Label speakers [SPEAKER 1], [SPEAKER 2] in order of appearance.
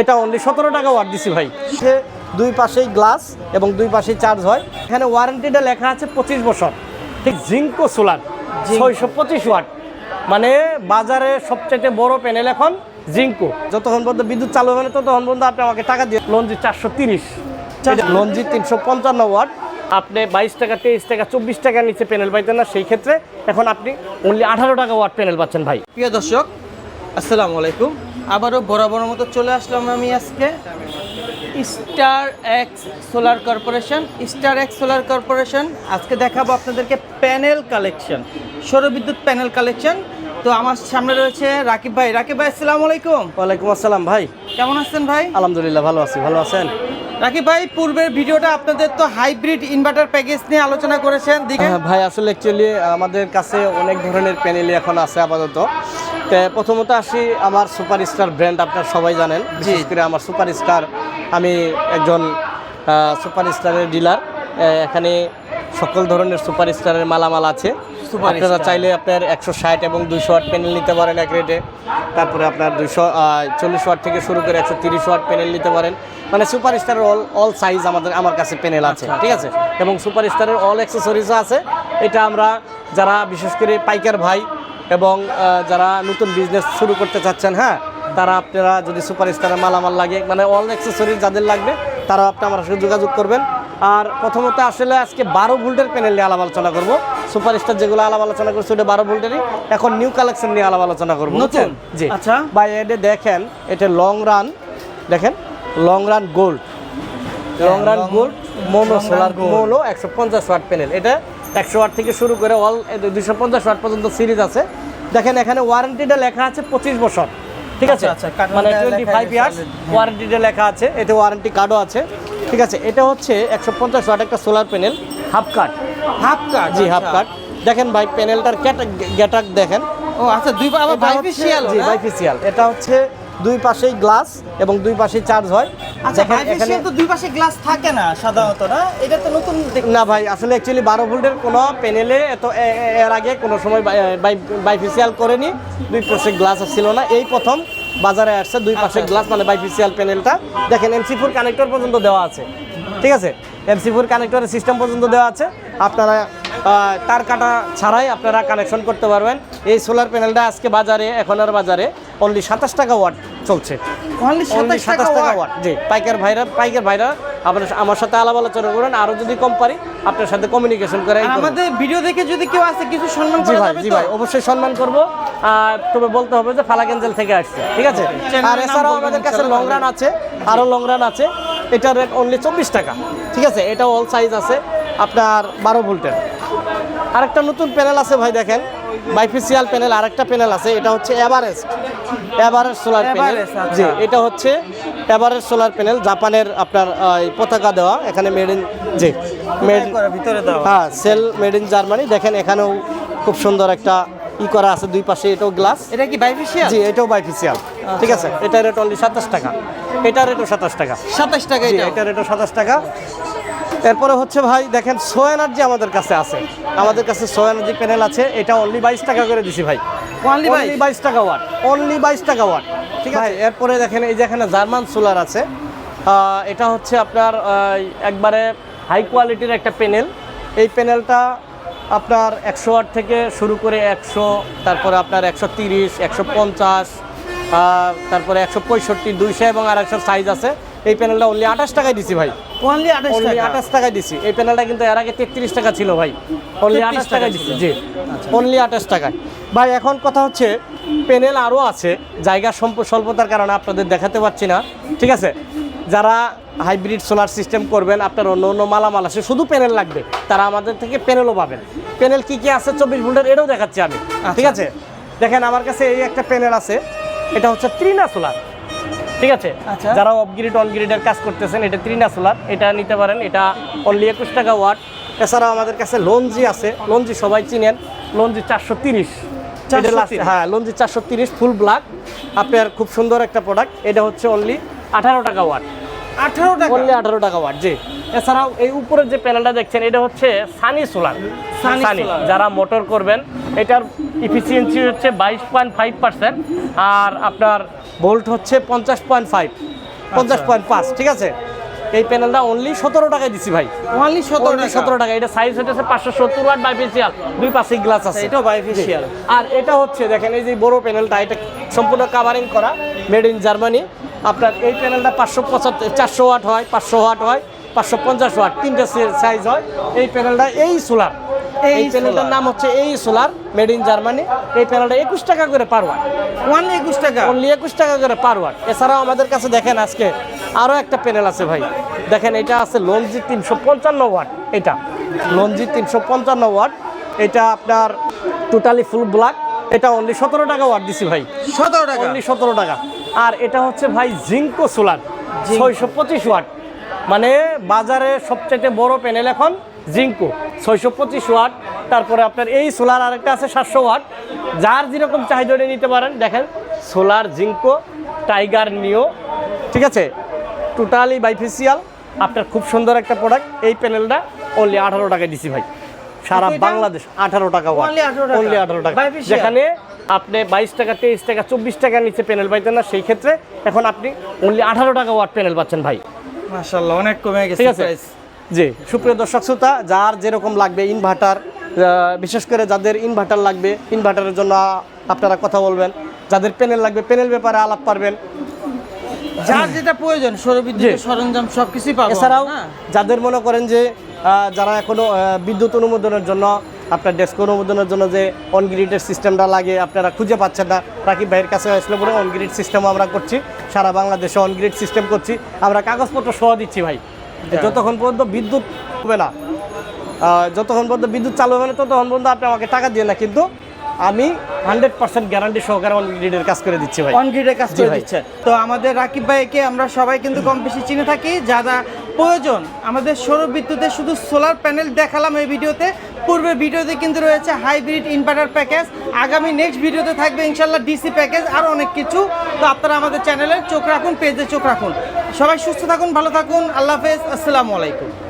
[SPEAKER 1] এটা অনলি সতেরো টাকা ওয়াট দিছি ভাই। সে দুই পাশেই গ্লাস এবং দুই পাশেই চার্জ হয়। এখানে ওয়ারেন্টিটা লেখা আছে পঁচিশ বছর। ঠিক জিঙ্কো সোলার ছয়শো পঁচিশ ওয়াট মানে বাজারে সবচেয়ে বড় প্যানেল এখন জিঙ্কো। যতক্ষণ পর্যন্ত বিদ্যুৎ চালু হবে না ততক্ষণ পর্যন্ত আপনি আমাকে টাকা দিয়ে লঞ্জি চারশো তিরিশ। লঞ্জি তিনশো পঞ্চান্ন ওয়াট আপনি বাইশ টাকা তেইশ টাকা চব্বিশ টাকার নিচে প্যানেল পাইতেন না সেই ক্ষেত্রে এখন আপনি অনলি আঠারো টাকা ওয়াট প্যানেল পাচ্ছেন ভাই।
[SPEAKER 2] প্রিয় দর্শক আসসালামু আলাইকুম। আবারও বরাবর মতো চলে আসলাম আমি আজকে। Star X solar corporation star X solar corporation আজকে দেখাবো আপনাদেরকে প্যানেল কালেকশন সৌরবিদ্যুৎ প্যানেল কালেকশন তো আমার সামনে রয়েছে রাকিব ভাই। রাকিব ভাই আসসালামু আলাইকুম।
[SPEAKER 1] ওয়ালাইকুম আসসালাম ভাই।
[SPEAKER 2] কেমন আছেন ভাই?
[SPEAKER 1] আলহামদুলিল্লাহ ভালো আছি। ভালো আছেন?
[SPEAKER 2] রাকিব ভাই পূর্বের ভিডিওটা আপনাদের তো হাইব্রিড ইনভার্টার প্যাকেজ নিয়ে আলোচনা করেছেন।
[SPEAKER 1] হ্যাঁ, ভাই আসলে অ্যাকচুয়ালি আমাদের কাছে অনেক ধরনের প্যানেলই এখন আছে আপাতত। প্রথমত আসি আমার সুপারস্টার ব্র্যান্ড আপনার সবাই জানেন বিশেষ করে আমার সুপারস্টার আমি একজন সুপারস্টারের ডিলার এখানে সকল ধরনের সুপারস্টারের মালামাল আছে। আপনারা চাইলে আপনার একশো ষাট এবং দুইশো ওয়াট প্যানেল নিতে পারেন এক রেটে তারপরে আপনার দুশো চল্লিশ ওয়াট থেকে শুরু করে একশো তিরিশ ওয়াট প্যানেল নিতে পারেন। মানে সুপারস্টারের অল অল সাইজ আমাদের আমার কাছে প্যানেল আছে
[SPEAKER 2] আচ্ছা,
[SPEAKER 1] ঠিক আছে? এবং সুপারস্টারের অল অ্যাক্সেসরিজও আছে। এটা আমরা যারা বিশেষ করে পাইকার ভাই এবং যারা নতুন বিজনেস শুরু করতে চাচ্ছেন হ্যাঁ তারা আপনারা যদি সুপার সুপারস্টারের মালামাল লাগে মানে অল অ্যাক্সেসরিজ যাদের লাগবে তারা আপনি আমার সাথে যোগাযোগ করবেন। আর প্রথমত আসলে আজকে বারো ভোল্টের প্যানেল নিয়ে আলাপ আলোচনা করব। সুপারস্টার যেগুলো আলাপ আলোচনা করছে ওটা বারো ভোল্টেরই। এখন নিউ কালেকশন নিয়ে আলাপ আলোচনা করব
[SPEAKER 2] নতুন?
[SPEAKER 1] জি।
[SPEAKER 2] আচ্ছা।
[SPEAKER 1] বা এটা দেখেন এটা লং রান দেখেন long run gold long run gold mono solar mono একশো পঞ্চাশ ওয়াট প্যানেল এটা একশো ওয়াট থেকে শুরু করে অল দুশো পঞ্চাশ ওয়াট পর্যন্ত সিরিজ আছে। দেখেন এখানে ওয়ারেন্টিটা লেখা আছে পঁচিশ বছর। ঠিক আছে?
[SPEAKER 2] আচ্ছা, আচ্ছা,
[SPEAKER 1] মানে টোয়েন্টি ফাইভ ইয়ার্স ওয়ারেন্টিটা লেখা আছে এতে ওয়ারেন্টি কার্ডও আছে। ঠিক আছে এটা হচ্ছে একশো পঞ্চাশ ওয়াট একটা solar panel half cut
[SPEAKER 2] half cut
[SPEAKER 1] জি হাফ কাট দেখেন ভাই প্যানেলটার গ্যাটাক দেখেন।
[SPEAKER 2] ও আচ্ছা দুই বাইফেশিয়াল
[SPEAKER 1] জি বাইফেশিয়াল এটা হচ্ছে দুই পাশেই গ্লাস এবং দুই পাশেই চার্জ হয়।
[SPEAKER 2] আচ্ছা
[SPEAKER 1] এখানে
[SPEAKER 2] তো দুই পাশে গ্লাস থাকে না সাধারণত না? এটা তো নতুন
[SPEAKER 1] না ভাই আসলে অ্যাকচুয়ালি বারো ভোল্টের কোনো প্যানেলে এত এর আগে কোনো সময় করেনি। দুই পাশে গ্লাস ছিল না। এই প্রথম বাজারে আসছে দুই পাশে
[SPEAKER 2] আচ্ছা,
[SPEAKER 1] গ্লাস মানে প্যানেলটা দেখেন এমসি ফোর কানেক্টর পর্যন্ত দেওয়া আছে। ঠিক আছে? এমসি ফোর কানেক্টরের সিস্টেম পর্যন্ত দেওয়া আছে। আপনারা তার কাটা ছাড়াই আপনারা কানেকশন করতে পারবেন। এই সোলার প্যানেলটা আজকে বাজারে এখনের বাজারে অনলি সাতাশ টাকা ওয়াট চলছে। অনলি
[SPEAKER 2] 27 টাকা
[SPEAKER 1] টাকা ওয়াট জি পাইকার ভাইরা পাইকার ভাইরা আপনার আমার সাথে আলাপ আলোচনা করেন। আরও যদি কম পারি আপনার সাথে কমিউনিকেশন করে
[SPEAKER 2] আমাদের ভিডিও দেখে যদি কেউ আসে কিছু সম্মান
[SPEAKER 1] জি
[SPEAKER 2] করা
[SPEAKER 1] ভাই
[SPEAKER 2] যাবে
[SPEAKER 1] জি ভাই অবশ্যই সম্মান করব। আর তবে বলতে হবে যে ফালাকেঞ্জেল থেকে আসছে ঠিক আছে? আর এছাড়াও আমাদের কাছে লং রান আছে আরও লং রান আছে। এটার রেট অনলি চব্বিশ টাকা ঠিক আছে? এটা অল সাইজ আছে। আপনার বারো ভোল্টের। আরেকটা নতুন প্যানেল আছে ভাই দেখেন। বাইফিসিয়াল প্যানেল আরেকটা প্যানেল আছে এটা হচ্ছে এভারেস্ট। Everest solar panel.
[SPEAKER 2] আচ্ছা।
[SPEAKER 1] জি এটা হচ্ছে এভারেস্ট সোলার প্যানেল জাপানের আপনার পতাকা দেওয়া এখানে মেড ইন জি মেড
[SPEAKER 2] ভিতরে দাও
[SPEAKER 1] হ্যাঁ সেল মেড ইন জার্মানি দেখেন এখানেও খুব সুন্দর একটা ই করা আছে দুই পাশে এটাও গ্লাস
[SPEAKER 2] এটা কি বাইফেশিয়াল
[SPEAKER 1] জি এটাও বাইফিসিয়াল। ঠিক আছে এটা রেট অনলি সাতাশ টাকা। এটা রেটও সাতাশ টাকা।
[SPEAKER 2] 27 টাকা এটা।
[SPEAKER 1] রেটও সাতাশ টাকা। এরপরে হচ্ছে ভাই দেখেন সো এনার্জি আমাদের কাছে আছে। আমাদের কাছে সো এনার্জি প্যানেল আছে। এটা অনলি বাইশ টাকা করে দিছি ভাই। অনলি বাইশ? টাকা ওয়াট অনলি বাইশ টাকা ওয়াট ঠিক আছে? এরপরে দেখেন এই যে এখানে জার্মান সোলার আছে। এটা হচ্ছে আপনার একবারে হাই কোয়ালিটির একটা প্যানেল এই প্যানেলটা আপনার একশো ওয়াট থেকে শুরু করে একশো তারপরে আপনার একশো তিরিশ একশো পঞ্চাশ তারপরে একশো পঁয়ষট্টি দুইশো এবং আর একশো সাইজ আছে। এই প্যানেলটা অনলি আঠাশ টাকায় দিছি ভাই।
[SPEAKER 2] অনলি 28
[SPEAKER 1] অনলি
[SPEAKER 2] টাকা?
[SPEAKER 1] আঠাশ টাকায় দিছি। এই প্যানেলটা কিন্তু এর আগে তেত্রিশ টাকা ছিল ভাই। অনলি আঠাশ টাকায় দিছি জি। অনলি আঠাশ টাকায়। ভাই এখন কথা হচ্ছে প্যানেল আরও আছে জায়গা সম্প- স্বল্পতার কারণে আপনাদের দেখাতে পারছি না। ঠিক আছে? যারা হাইব্রিড সোলার সিস্টেম করবেন আপনার অন্য অন্য মালামাল আছে শুধু প্যানেল লাগবে। তারা আমাদের থেকে প্যানেলও পাবেন। প্যানেল কি কি আছে চব্বিশ ভোল্টের এটাও দেখাচ্ছি আমি। ঠিক আছে? দেখেন আমার কাছে এই একটা প্যানেল আছে। এটা হচ্ছে ত্রিনা সোলার ঠিক আছে?
[SPEAKER 2] আচ্ছা।
[SPEAKER 1] যারা অফ গ্রিড অন কাজ করতেছেন এটা ত্রিনা সোলার এটা নিতে পারেন এটা অনলি একুশ টাকা ওয়াট এছাড়াও আমাদের কাছে লঞ্জি আছে লঞ্জি সবাই চিনেন। লঞ্জি চারশো তিরিশ। হ্যাঁ লঞ্জি চারশো তিরিশ ফুল ব্ল্যাক আপনার খুব সুন্দর একটা প্রোডাক্ট এটা হচ্ছে অনলি আঠারো টাকা ওয়াট
[SPEAKER 2] 18 টাকা?
[SPEAKER 1] অনলি আঠারো টাকা ওয়াট জি। এছাড়াও এই উপরের যে প্যানেলটা দেখছেন এটা হচ্ছে সানি সোলার সানি যারা মোটর করবেন এটার ইফিসিয়েন্সি হচ্ছে বাইশ পয়েন্ট ফাইভ পার্সেন্ট আর আপনার ভোল্ট হচ্ছে পঞ্চাশ পয়েন্ট ফাইভ পঞ্চাশ পয়েন্ট পাঁচ ঠিক আছে? এই প্যানেলটা অনলি সতেরো টাকায় দিছি ভাই।
[SPEAKER 2] অনলি সতেরো
[SPEAKER 1] সতেরো টাকা। এটা সাইজ হচ্ছে পাঁচশো সত্তর ওয়াট বাইফেসিয়াল দুই পাশে গ্লাস আছে।
[SPEAKER 2] এটাও বাইফেশিয়াল
[SPEAKER 1] আর এটা হচ্ছে দেখেন এই যে বড় প্যানেলটা এটা সম্পূর্ণ কাভারিং করা মেড ইন জার্মানি আপনার এই প্যানেলটা পাঁচশো পঁচাত্তর চারশো ওয়াট হয় পাঁচশো ওয়াট হয় পাঁচশো পঞ্চাশ ওয়াট তিনটা সাইজ হয়। এই প্যানেলটা এই সোলার
[SPEAKER 2] এই
[SPEAKER 1] প্যানেলটার নাম হচ্ছে এই সোলার মেড ইন জার্মানি এই প্যানেলটা একুশ টাকা করে পার ওয়াট
[SPEAKER 2] অনলি একুশ টাকা?
[SPEAKER 1] অনলি একুশ টাকা করে পার ওয়াট এছাড়াও আমাদের কাছে দেখেন আজকে আরও একটা প্যানেল আছে ভাই। দেখেন এটা আছে লঞ্জি তিনশো পঞ্চান্ন ওয়াট এটা। লঞ্জি তিনশো পঞ্চান্ন ওয়াট এটা আপনার টোটালি ফুল ব্ল্যাক এটা অনলি সতেরো টাকা ওয়াট দিছি ভাই।
[SPEAKER 2] সতেরো টাকা?
[SPEAKER 1] অনলি সতেরো টাকা। আর এটা হচ্ছে ভাই জিঙ্কো সোলার ছয়শো পঁচিশ ওয়াট মানে বাজারে সবচেয়ে বড় প্যানেল এখন জিঙ্কো ছয়শো পঁচিশ ওয়াট। তারপরে আপনার এই সোলার আরেকটা আছে সাতশো ওয়াট। যার যেরকম চাহিদা নিতে পারেন দেখেন সোলার জিঙ্কো টাইগার নিও ঠিক আছে? টোটালি বাইফেসিয়াল আপনার খুব সুন্দর একটা প্রোডাক্ট এই প্যানেলটা অনলি আঠারো টাকায় দিছি ভাই। সারা বাংলাদেশ আঠারো টাকা ওয়াট
[SPEAKER 2] Only 18 টাকা?
[SPEAKER 1] অনলি আঠারো টাকা? যেখানে আপনি বাইশ টাকা তেইশ টাকা চব্বিশ টাকা নিচে প্যানেল পাইতেন না সেই ক্ষেত্রে এখন আপনি অনলি আঠারো টাকা ওয়াট প্যানেল পাচ্ছেন ভাই।
[SPEAKER 2] মাশাআল্লাহ অনেক কমে গেছে
[SPEAKER 1] ঠিক আছে। জি সুপ্রিয় দর্শক শ্রোতা যার যেরকম লাগবে ইনভার্টার বিশেষ করে যাদের ইনভার্টার লাগবে ইনভার্টারের জন্য আপনারা কথা বলবেন যাদের প্যানেল লাগবে প্যানেল ব্যাপারে আলাপ পারবেন
[SPEAKER 2] যার যেটা প্রয়োজন সৌরবিদ্যুতের সরঞ্জাম সবকিছুই পাবো
[SPEAKER 1] এছাড়াও যাদের মনে করেন যে যারা এখনও বিদ্যুৎ অনুমোদনের জন্য আপনার ডেস্ক অনুমোদনের জন্য যে অনগ্রিডের সিস্টেমটা লাগে আপনারা খুঁজে পাচ্ছেন না। রাকিব ভাইয়ের কাছে আসলে পরে অনগ্রিড সিস্টেম আমরা করছি সারা বাংলাদেশে অনগ্রিড সিস্টেম করছি। আমরা কাগজপত্র সহ দিচ্ছি ভাই। যতক্ষণ পর্যন্ত বিদ্যুৎ হবে না যতক্ষণ পর্যন্ত বিদ্যুৎ চালু হবে না ততক্ষণ পর্যন্ত আপনি আমাকে টাকা দিয়ে না কিন্তু আমি হান্ড্রেড পার্সেন্ট গ্যারান্টি সহকারে অন গ্রিডের কাজ করে দিচ্ছি ভাই।
[SPEAKER 2] অন গ্রিডের কাজ করে দিচ্ছে। তো আমাদের রাকিব ভাইকে আমরা সবাই কিন্তু কম বেশি চিনে থাকি যারা প্রয়োজন আমাদের সৌর বিদ্যুতে শুধু সোলার প্যানেল দেখালাম এই ভিডিওতে। পূর্বে ভিডিওতে কিন্তু রয়েছে হাইব্রিড ইনভার্টার প্যাকেজ। আগামী নেক্সট ভিডিওতে থাকবে ইনশাল্লাহ ডিসি প্যাকেজ আর অনেক কিছু। তো আপনারা আমাদের চ্যানেলে চোখ রাখুন পেজে চোখ রাখুন। সবাই সুস্থ থাকুন, ভালো থাকুন। আল্লাহ হাফেজ। আসসালামু আলাইকুম।